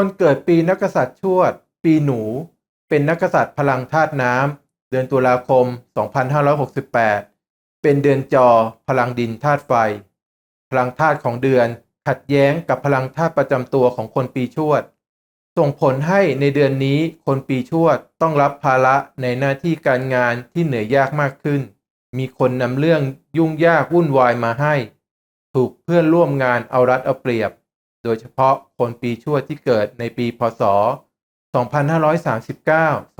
คนเกิดปีนักษัตริย์ชวด ปีหนู เป็นนักกษัตริย์พลังธาตุน้ำเดือนตุลาคม 2568 เป็นเดือนจอพลังดินธาตุไฟ พลังธาตุของเดือนขัดแย้งกับพลังธาตุประจำตัวของคนปีชวด ส่งผลให้ในเดือนนี้คนปีชวดต้องรับภาระในหน้าที่การงานที่เหนื่อยยากมากขึ้น มีคนนำเรื่องยุ่งยากวุ่นวายมาให้ ถูกเพื่อนร่วมงานเอารัดเอาเปรียบ โดยเฉพาะคนปีชวดที่เกิดในปีพศ 2539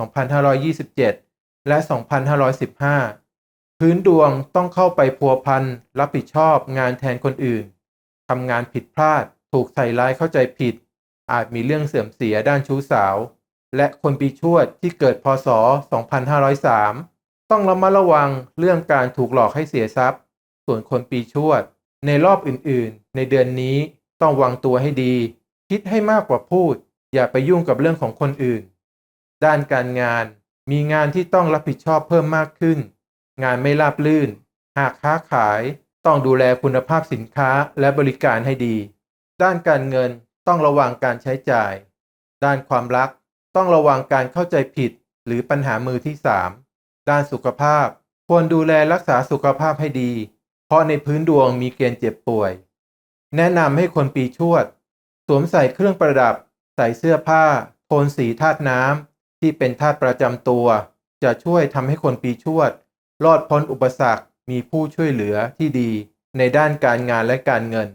2527 และ 2515 พื้นดวงต้องเข้าไปพัวพันรับผิดชอบงานแทนคนอื่น ทำงานผิดพลาด ถูกใส่ร้ายเข้าใจผิด อาจมีเรื่องเสื่อมเสียด้านชู้สาว และคนปีชวดที่เกิดพศ 2503 ต้องระมัดระวังเรื่องการถูกหลอกให้เสียทรัพย์ ส่วนคนปีชวดในรอบอื่นๆ ในเดือนนี้ ต้องวางตัวให้ดี คิดให้มากกว่าพูด อย่าไปยุ่งกับเรื่องของคนอื่น ด้านการงานมีงานที่ต้องรับผิดชอบเพิ่มมากขึ้น งานไม่ราบลื่น หากค้าขายต้องดูแลคุณภาพสินค้าและบริการให้ดี ด้านการเงินต้องระวังการใช้จ่าย ด้านความรักต้องระวังการเข้าใจผิด หรือปัญหามือที่ 3 ด้านสุขภาพ ควรดูแลรักษาสุขภาพให้ดี เพราะในพื้นดวงมีเกณฑ์เจ็บป่วย แนะนำให้คนปีชวด สวมใส่เครื่องประดับ ใส่เสื้อผ้า โทนสีธาตุน้ำที่เป็นธาตุประจำตัว จะช่วยทำให้คนปีชวด รอดพ้นอุปสรรค มีผู้ช่วยเหลือที่ดี ในด้านการงานและการเงิน